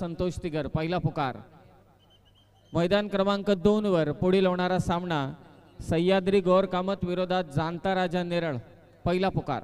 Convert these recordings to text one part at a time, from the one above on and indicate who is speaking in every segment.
Speaker 1: संतोष तिगर पहिला पुकार. मैदान क्रमांक दोन वर पुढील होणारा सामना सह्याद्री गौर कामत विरोधात जाणता राजा नेरळ पहिला पुकार.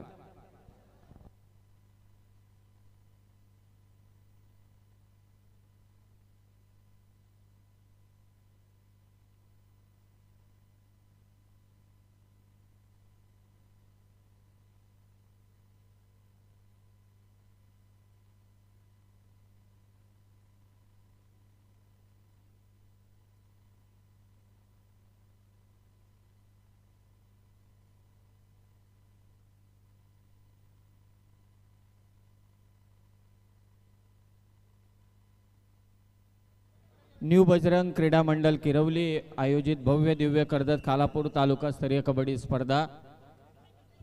Speaker 1: न्यू बजरंग क्रीडा मंडल किरवली आयोजित भव्य दिव्य कर्जत खालापूर तालुका स्तरीय कबड्डी स्पर्धा.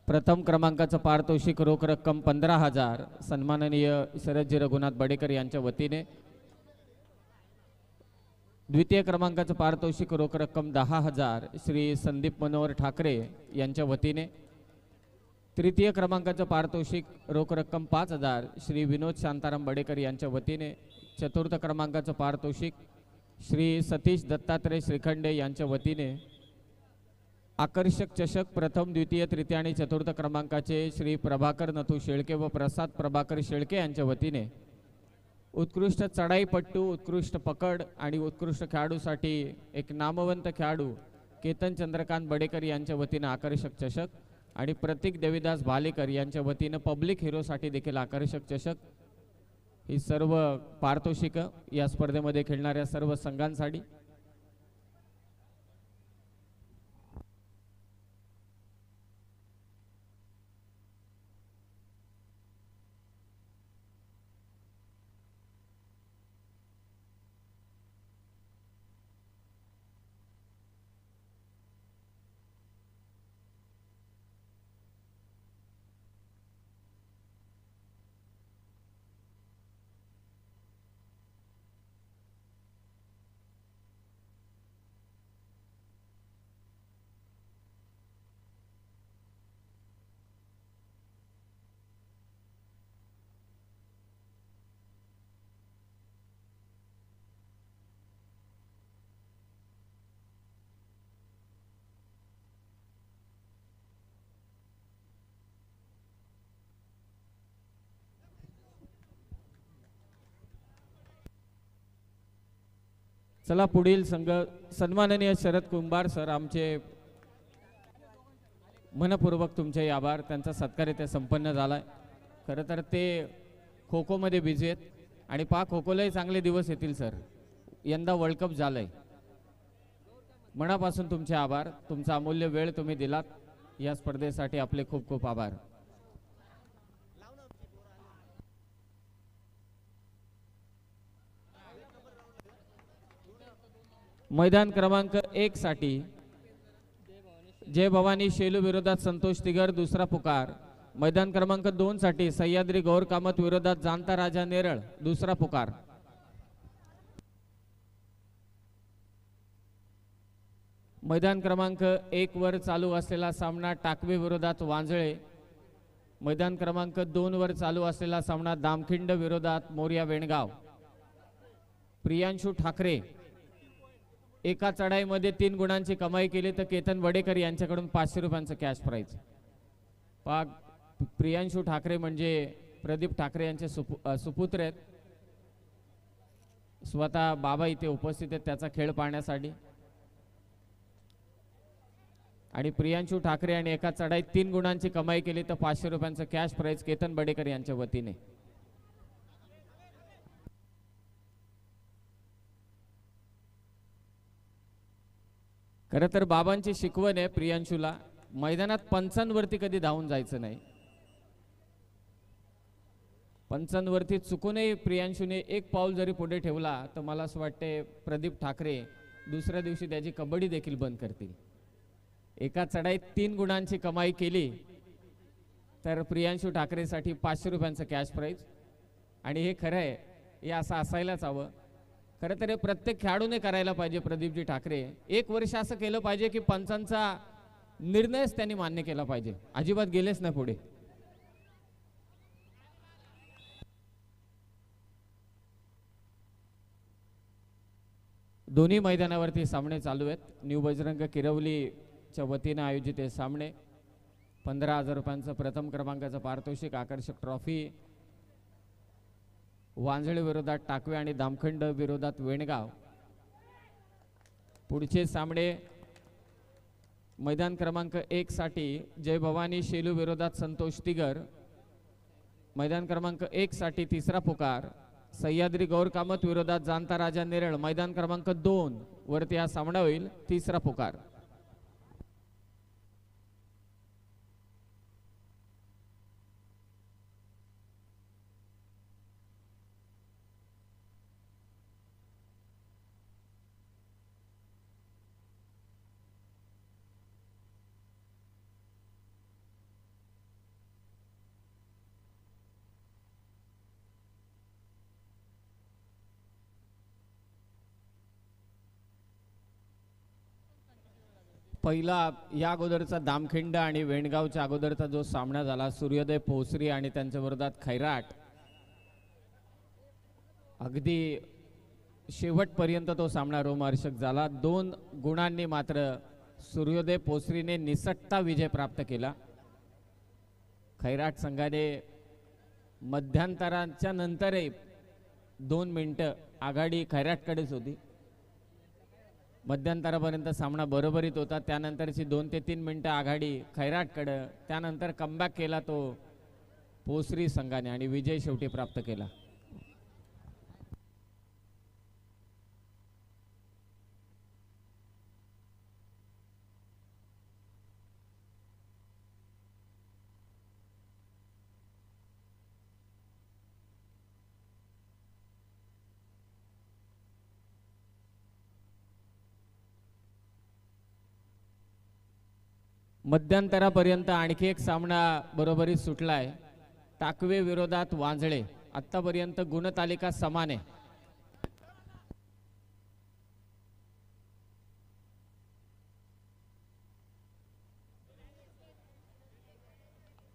Speaker 1: प्रथम क्रमांकाचं पारितोषिक रोख रक्कम पंधरा हजार सन्माननीय शरदजी रघुनाथ बडेकर यांच्या वतीने. द्वितीय क्रमांकाचं पारितोषिक रोख रक्कम दहा हजार श्री संदीप मनोहर ठाकरे यांच्या वतीने. तृतीय क्रमांकाचं पारितोषिक रोख रक्कम पाच हजार श्री विनोद शांताराम बडेकर यांच्या वतीने. चतुर्थ क्रमांकाचं पारितोषिक श्री सतीश दत्तात्रय श्रीखंडे यांच्या वतीने आकर्षक चषक प्रथम द्वितीय तृतीय आणि चतुर्थ क्रमांकाचे श्री प्रभाकर नथू शेळके व प्रसाद प्रभाकर शेळके यांच्या वतीने उत्कृष्ट चढाईपट्टू उत्कृष्ट पकड आणि उत्कृष्ट खेळाडूसाठी एक नामवंत खेळाडू केतन चंद्रकांत बडेकर यांच्या वतीनं आकर्षक चषक आणि प्रतीक देवीदास भालेकर यांच्या वतीनं पब्लिक हिरोसाठी देखील आकर्षक चषक ही सर्व पारितोषिकं या स्पर्धेमध्ये खेळणाऱ्या सर्व संघांसाठी चला पुढील संघ सन्माननीय शरद कुंभार सर आमचे मनपूर्वक तुमचे आभार. त्यांचा सत्कार इथे संपन्न झाला आहे खरं तर ते खो खोमध्ये बिझी आहेत. आणि पा खो खोलाही चांगले दिवस येतील सर. यंदा वर्ल्ड कप झालं आहे मनापासून तुमचे आभार. तुमचा अमूल्य वेळ तुम्ही दिलात. या स्पर्धेसाठी आपले खूप खूप आभार. मैदान क्रमांक एक साठी जय भवानी शेलू विरोधात संतोष तिगर दुसरा पुकार. मैदान क्रमांक दोन साठी सह्याद्री गौर कामत विरोधात जाणता राजा नेरळ दुसरा पुकार. मैदान क्रमांक एक वर चालू असलेला सामना टाकवे विरोधात वांजळे. मैदान क्रमांक दोन वर चालू असलेला सामना दामखिंड विरोधात मोर्या वेणगाव. प्रियांशू ठाकरे. एका चढाईमध्ये तीन गुणांची कमाई केली तर केतन वडेकर यांच्याकडून पाचशे रुपयांचं कॅश प्राईज पाक प्रियांशू ठाकरे म्हणजे प्रदीप ठाकरे यांचे सुपु सुपुत्र आहेत. स्वतः बाबा इथे उपस्थित आहेत त्याचा खेळ पाहण्यासाठी. आणि प्रियांशू ठाकरे आणि एका चढाईत तीन गुणांची कमाई केली तर पाचशे रुपयांचं कॅश प्राईज केतन बडेकर यांच्या वतीने. खरं तर बाबांची शिकवण आहे प्रियांशूला. मैदानात पंचांवरती कधी धावून जायचं नाही. पंचांवरती चुकूनही प्रियांशूने एक पाऊल जरी पुढे ठेवला तर मला असं वाटते प्रदीप ठाकरे दुसऱ्या दिवशी त्याची कबड्डी देखील बंद करतील. एका चढाईत तीन गुणांची कमाई केली तर प्रियांशू ठाकरेसाठी पाचशे रुपयांचं कॅश प्राईज आणि हे खरं आहे हे असं असायलाच हवं. खरं तर हे प्रत्येक खेळाडूने करायला पाहिजे प्रदीपजी ठाकरे. एक वर्ष असं केलं पाहिजे की पंचांचा निर्णयच त्यांनी मान्य केला पाहिजे. अजिबात गेलेच नाही पुढे. दोन्ही मैदानावरती सामने चालू आहेत. न्यू बजरंग किरवलीच्या वतीनं आयोजित हे सामने. पंधरा हजार रुपयांचं प्रथम क्रमांकाचं पारितोषिक आकर्षक ट्रॉफी वांजळे विरोधात टाकवे आणि दामखंड विरोधात वेणगाव. पुढचे सामने मैदान क्रमांक एक साठी जय भवानी शेलू विरोधात संतोष तिगर. मैदान क्रमांक एक साठी तिसरा पुकार सह्याद्री गौर कामत विरोधात जाणता राजा नेरळ. मैदान क्रमांक दोन वरती हा सामना होईल तिसरा पुकार. पहिला या अगोदरचा दामखिंड आणि वेणगावच्या अगोदरचा जो सामना झाला सूर्योदय पोसरी आणि त्यांच्या विरोधात खैराट. अगदी शेवटपर्यंत तो सामना रोमहर्षक झाला. दोन गुणांनी मात्र सूर्योदय पोसरीने निसटता विजय प्राप्त केला. खैराट संघाने मध्यांतराच्या नंतरही दोन मिनटं आघाडी खैराटकडेच होती. मध्यंतरापर्यंत सामना बरोबरीत होता. त्यानंतरची दोन ते तीन मिनटं आघाडी खैराटकडं. त्यानंतर कमबॅक केला तो पोसरी संघाने आणि विजय शेवटी प्राप्त केला. मध्यंतरापर्यंत आणखी एक सामना बरोबरीत सुटलाय. टाकवे विरोधात वांजळे आतापर्यंत गुणतालिका समान. आहे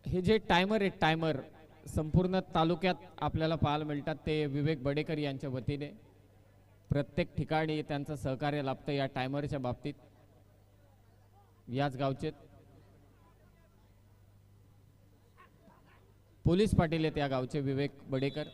Speaker 1: हे जे टायमर आहेत टायमर संपूर्ण तालुक्यात आपल्याला पाहायला मिळतात ते विवेक बडेकर यांच्या वतीने. प्रत्येक ठिकाणी त्यांचं सहकार्य लाभतं या टायमरच्या बाबतीत. याच गावचे पोलीस पाटील आहेत या गावचे विवेक बडेकर.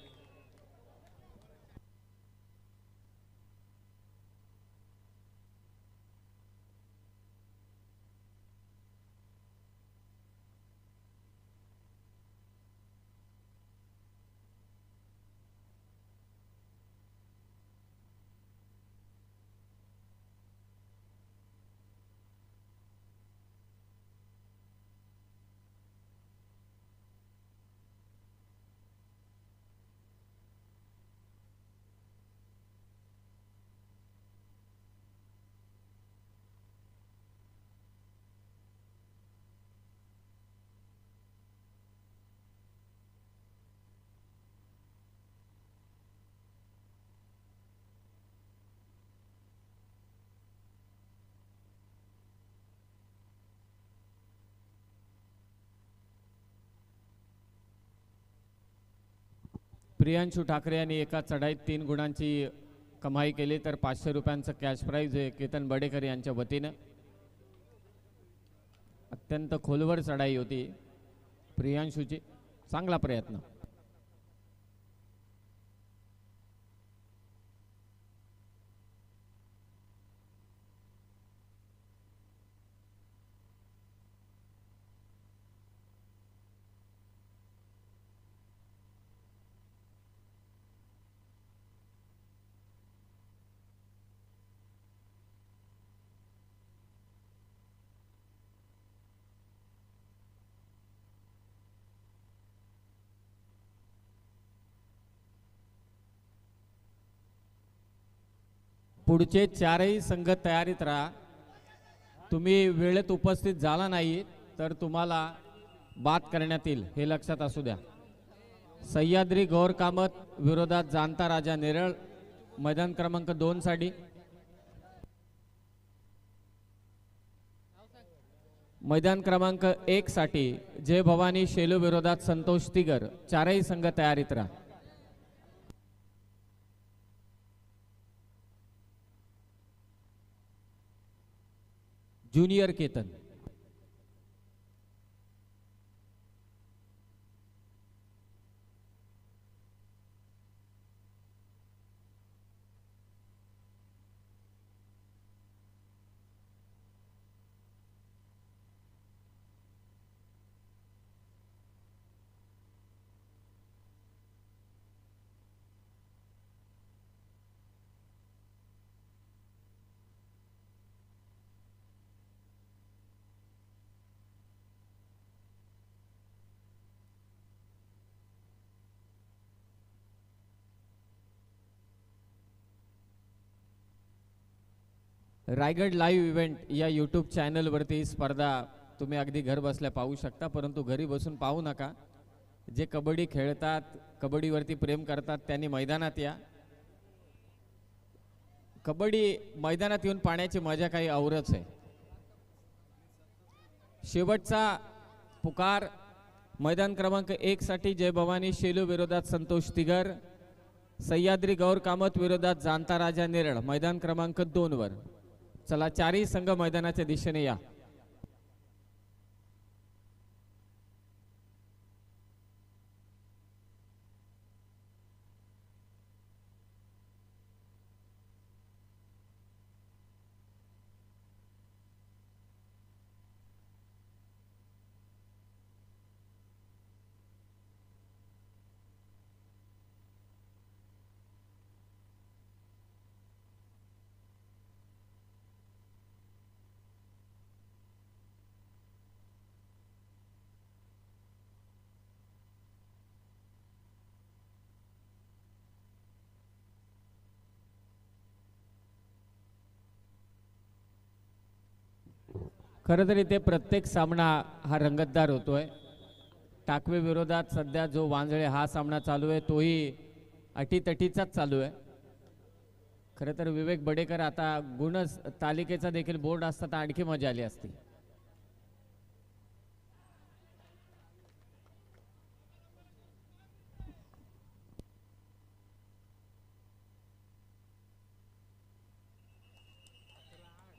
Speaker 1: प्रियांशू ठाकरे यांनी एका चढाईत तीन गुणांची कमाई केली तर पाचशे रुपयांचं कॅश प्राईज आहे केतन बडेकर यांच्या वतीनं. अत्यंत खोलवर चढाई होती प्रियांशूची. चांगला प्रयत्न. पुढचे चारही संघ तयारीत राहा. तुम्ही वेळेत उपस्थित झाला नाही तर तुम्हाला बाद करण्यात येईल हे लक्षात असू द्या. सह्याद्री गौर कामत विरोधात जाणता राजा नेरळ मैदान क्रमांक दोन साठी. मैदान क्रमांक एक साठी जय भवानी शेलू विरोधात संतोष तिगर चारही संघ तयारीत राहा. Junior Ketan. Raigad live event या यूट्यूब चॅनलवरती ही स्पर्धा तुम्ही अगदी घर बसल्या पाहू शकता परंतु घरी बसून पाहू नका. जे कबड्डी खेळतात कबड्डीवरती प्रेम करतात त्यांनी मैदानात या. कबड्डी मैदानात येऊन पाण्याची मजा काही औरच आहे. शेवटचा पुकार मैदान क्रमांक एक साठी जय भवानी शेलू विरोधात संतोष तिगर सह्याद्री गौर कामत विरोधात जाणता राजा नेरळ मैदान क्रमांक दोन वर. चला चारही संघ मैदानाच्या दिशेने या. खरं तर इथे प्रत्येक सामना हा रंगतदार होतोय. टाकवे विरोधात सध्या जो वांजळे हा सामना चालू आहे तोही अटीतटीचाच चालू आहे. खरं तर विवेक बडेकर आता गुण तालिकेचा देखील बोर्ड असता तर आणखी मजा आली असती.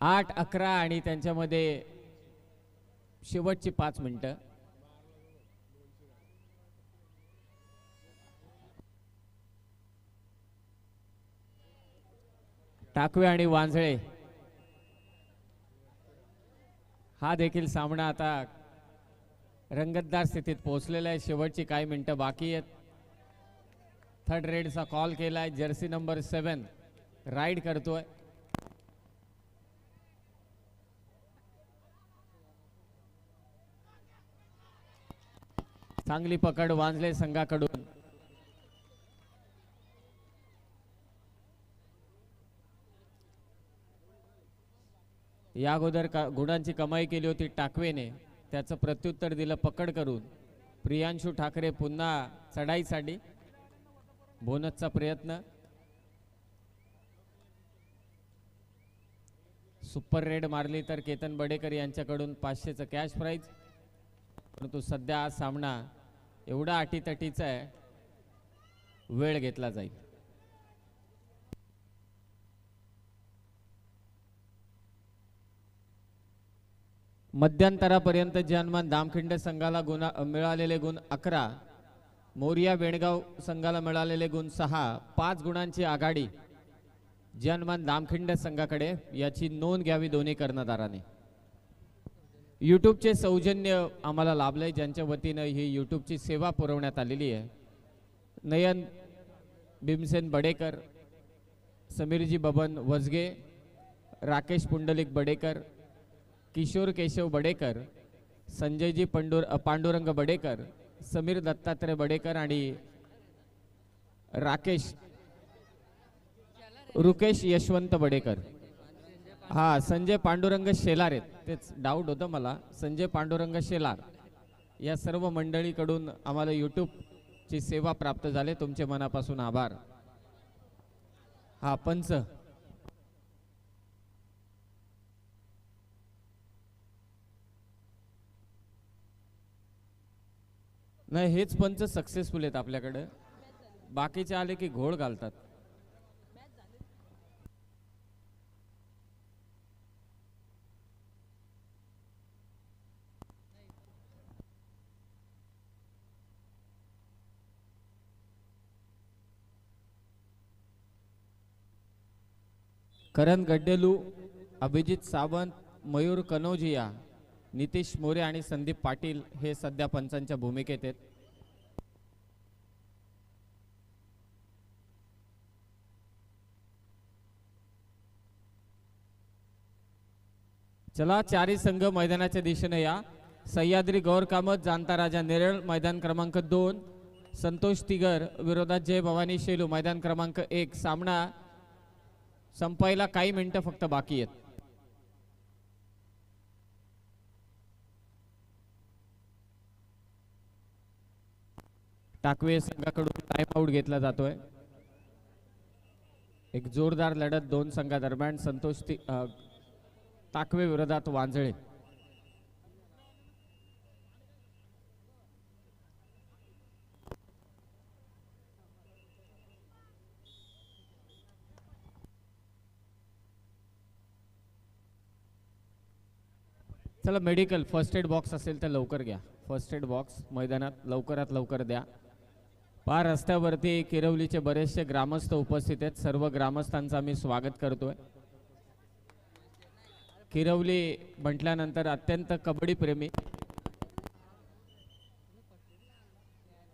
Speaker 1: आठ अकरा आणि त्यांच्यामध्ये शेवटची पाच मिनिटं. टाकवे आणि वांझळे. हा देखील सामना आता रंगतदार स्थितीत पोहोचलेला आहे. शेवटची काही मिनिटं बाकी आहेत. थर्ड रेडचा कॉल केलाय. जर्सी नंबर सेवन राईड करतोय. चांगली पकड वांजले संघाकडून. या अगोदर का गुणांची कमाई केली होती टाकवेने त्याचं प्रत्युत्तर दिलं पकड करून. प्रियांशू ठाकरे पुन्हा चढाईसाठी बोनसचा प्रयत्न. सुपर रेड मारली तर केतन बडेकर यांच्याकडून पाचशेचं कॅश प्राईज परंतु सध्या हा सामना एवढा अटीतटीचा आहे वेळ घेतला जाईल. मध्यंतरापर्यंत जनमान दामखिंड संघाला गुणा मिळालेले गुण अकरा. मोरिया वेणगाव संघाला मिळालेले गुण सहा. पाच गुणांची आघाडी जनमान दामखिंड संघाकडे याची नोंद घ्यावी दोन्ही कर्णधाराने. यूट्यूबचे सौजन्य आम्हाला लाभलं आहे ज्यांच्या वतीनं ही यूट्यूबची सेवा पुरवण्यात आलेली आहे. नयन भीमसेन बडेकर समीरजी बबन वजगे राकेश पुंडलिक बडेकर किशोर केशव बडेकर संजयजी पंडुर पांडुरंग बडेकर समीर दत्तात्रय बडेकर आणि राकेश रुकेश यशवंत बडेकर. हा संजय पांडुरंग शेलार आहेत. तेच डाऊट होतं मला. संजय पांडुरंग शेलार या सर्व मंडळीकडून आम्हाला यूट्यूबची सेवा प्राप्त झाले. तुमचे मनापासून आभार. हा पंच. नाही हेच पंच सक्सेसफुल आहेत आपल्याकडं. बाकीचे आले की घोळ घालतात. करण गड्डेलू अभिजित सावंत मयूर कनौजिया नितीश मोरे आणि संदीप पाटील हे सध्या पंचांच्या भूमिकेत आहेत. चला चारी संघ मैदानाच्या दिशेने या. सह्याद्री गौर कामत जाणता राजा नेरळ मैदान क्रमांक दोन. संतोष तिगर विरोधात जय भवानी शेलू मैदान क्रमांक एक. सामना संपायला काही मिनिटं फक्त बाकी आहेत. टाकवे संघाकडून टाइम आउट घेतला जातोय. एक जोरदार लढत दोन संघादरम्यान संतोष ती टाकवे विरोधात वांजळे. चला मेडिकल फर्स्ट एड बॉक्स असेल तर लवकर घ्या. फर्स्ट एड बॉक्स मैदानात लवकरात लवकर द्या. पार रस्त्यावरती किरवलीचे बरेचसे ग्रामस्थ उपस्थित आहेत. सर्व ग्रामस्थांचं आम्ही स्वागत करतोय. किरवली म्हटल्यानंतर अत्यंत कबड्डी प्रेमी.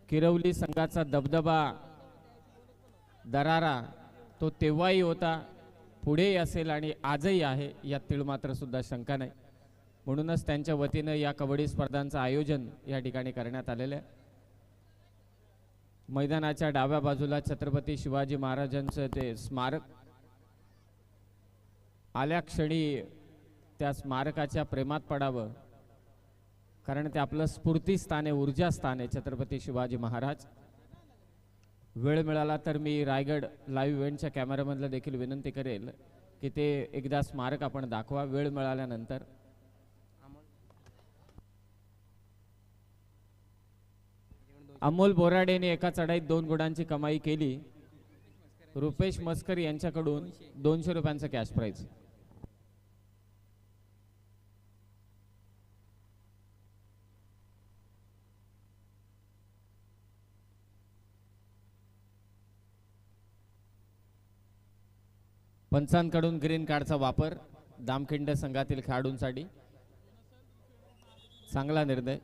Speaker 1: किरवली संघाचा दबदबा दरारा तो तेव्हाही होता पुढेही असेल आणि आजही आहे यात तीळ मात्र सुद्धा शंका नाही. म्हणूनच त्यांच्या वतीनं या कबड्डी स्पर्धांचं आयोजन या ठिकाणी करण्यात आलेलं आहे. मैदानाच्या डाव्या बाजूला छत्रपती शिवाजी महाराजांचं ते स्मारक. आल्या क्षणी त्या स्मारकाच्या प्रेमात पडावं कारण ते आपलं स्फूर्तीस्थान आहे ऊर्जा स्थान आहे छत्रपती शिवाजी महाराज. वेळ मिळाला तर मी रायगड लाईव्ह इव्हेंटच्या कॅमेरामधलं देखील विनंती करेल की ते एकदा स्मारक आपण दाखवा वेळ मिळाल्यानंतर. अमोल बोराडेने एका चढाईत दोन गुणांची कमाई केली. रुपेश मस्कर यांच्याकडून दोनशे रुपयांचं कॅश प्राईज पंचांकडून ग्रीन कार्डचा वापर दामखिंड संघातील खेळाडूंसाठी. चांगला निर्णय.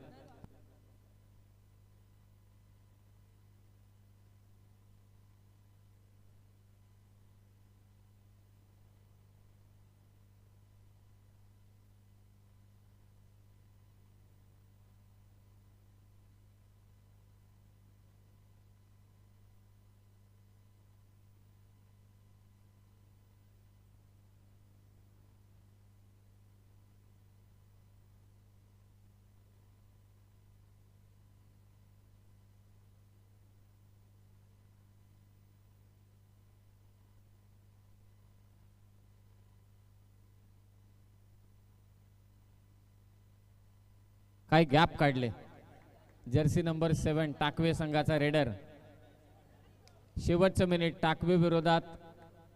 Speaker 1: काही गॅप काढले. जर्सी नंबर सेवन टाकवे संघाचा रेडर. शेवटचं मिनिट टाकवे विरोधात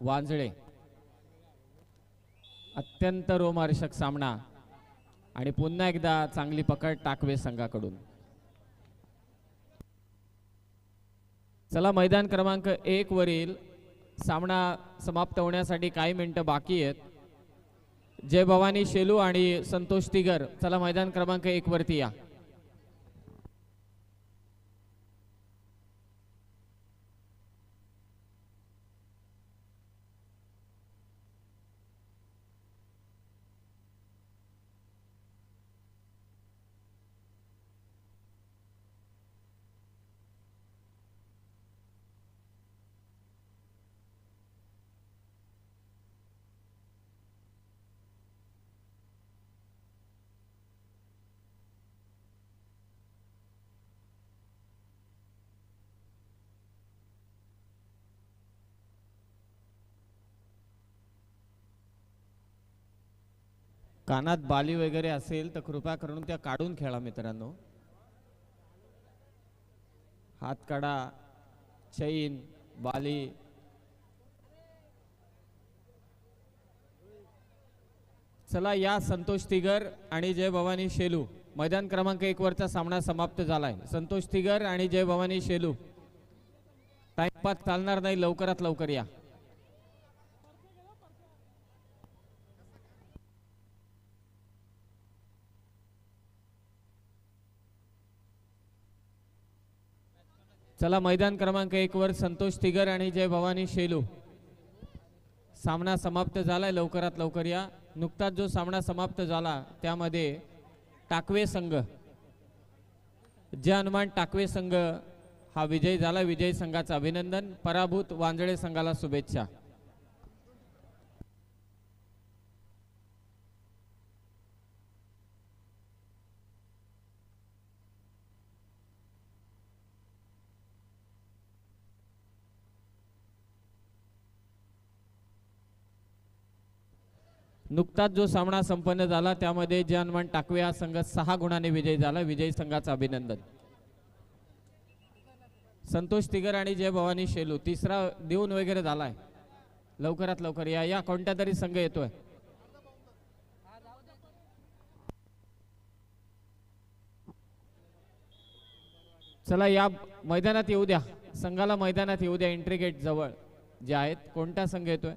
Speaker 1: वांजळे. अत्यंत रोमहर्षक सामना. आणि पुन्हा एकदा चांगली पकड टाकवे संघाकडून. चला मैदान क्रमांक एक वरील. सामना समाप्त होण्यासाठी काही मिनिटं बाकी आहेत. जय भवानी शेलू आणि संतोष तिगर. चला मैदान क्रमांक एक वरती या. कानात बाली वगैरे असेल तर कृपा करून त्या काढून खेळा मित्रांनो. हातकडा चैन बाली. चला या संतोष तिगर आणि जय भवानी शेलू. मैदान क्रमांक एक वरचा सामना समाप्त झालाय. संतोष तिगर आणि जय भवानी शेलू. टाइमपास चालणार नाही लवकरात लवकर या. चला मैदान क्रमांक एक वर संतोष तिगर आणि जय भवानी शेलू. सामना समाप्त झालाय लवकरात लवकर या. नुकताच जो सामना समाप्त झाला त्यामध्ये टाकवे संघ. जय हनुमान टाकवे संघ हा विजय झाला. विजय संघाचं अभिनंदन. पराभूत वांजळे संघाला शुभेच्छा. नुकताच जो सामना संपन्न झाला त्यामध्ये जे हनुमान टाकवे हा संघ सहा गुणाने विजय झाला. विजयी संघाचं अभिनंदन. संतोष तिगर आणि जय भवानी शेलू तिसरा देऊन वगैरे झालाय. लवकरात लवकर या या कोणत्या तरी संघ येतोय? चला या मैदानात येऊ द्या. संघाला मैदानात येऊ द्या एंट्री गेट जवळ. जे आहेत कोणता संघ येतोय?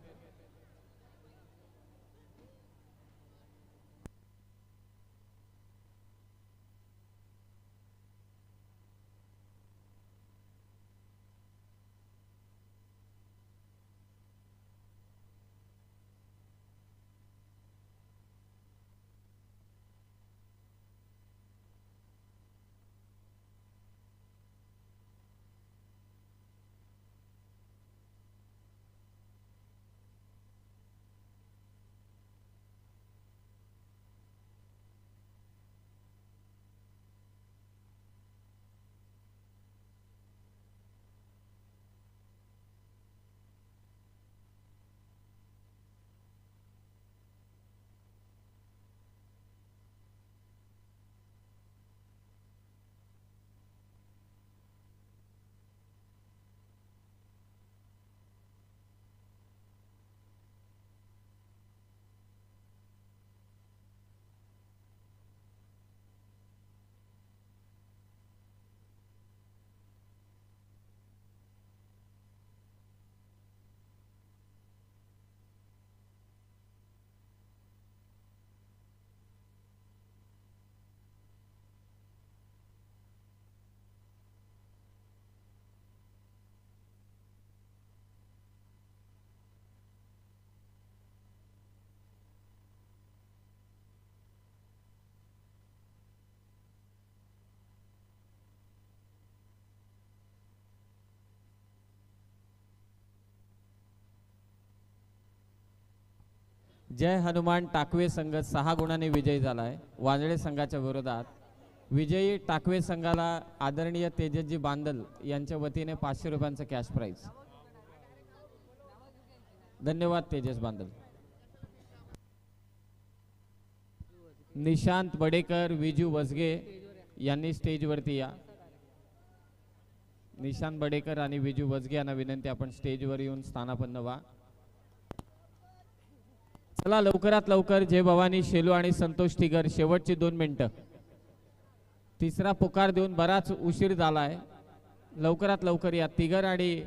Speaker 1: जय हनुमान टाकवे संघ सहा गुणाने विजयी झाला आहे वांजळे संघाच्या विरोधात विजयी टाकवे संघाला आदरणीय तेजसजी बांदल यांच्या वतीने पाचशे रुपयांचं कॅश प्राईज धन्यवाद तेजस बांदल. निशांत बडेकर विजू वसगे यांनी स्टेजवरती या. निशांत बडेकर आणि विजू वसगे यांना विनंती आपण स्टेजवर येऊन स्थानापन्न व्हा. चला लवकरात लवकर जय भवानी शेलू आणि संतोष तिगर शेवटची दोन मिनिटं. तिसरा पुकार देऊन बराच उशीर झालाय. लवकरात लवकर या तिगर आणि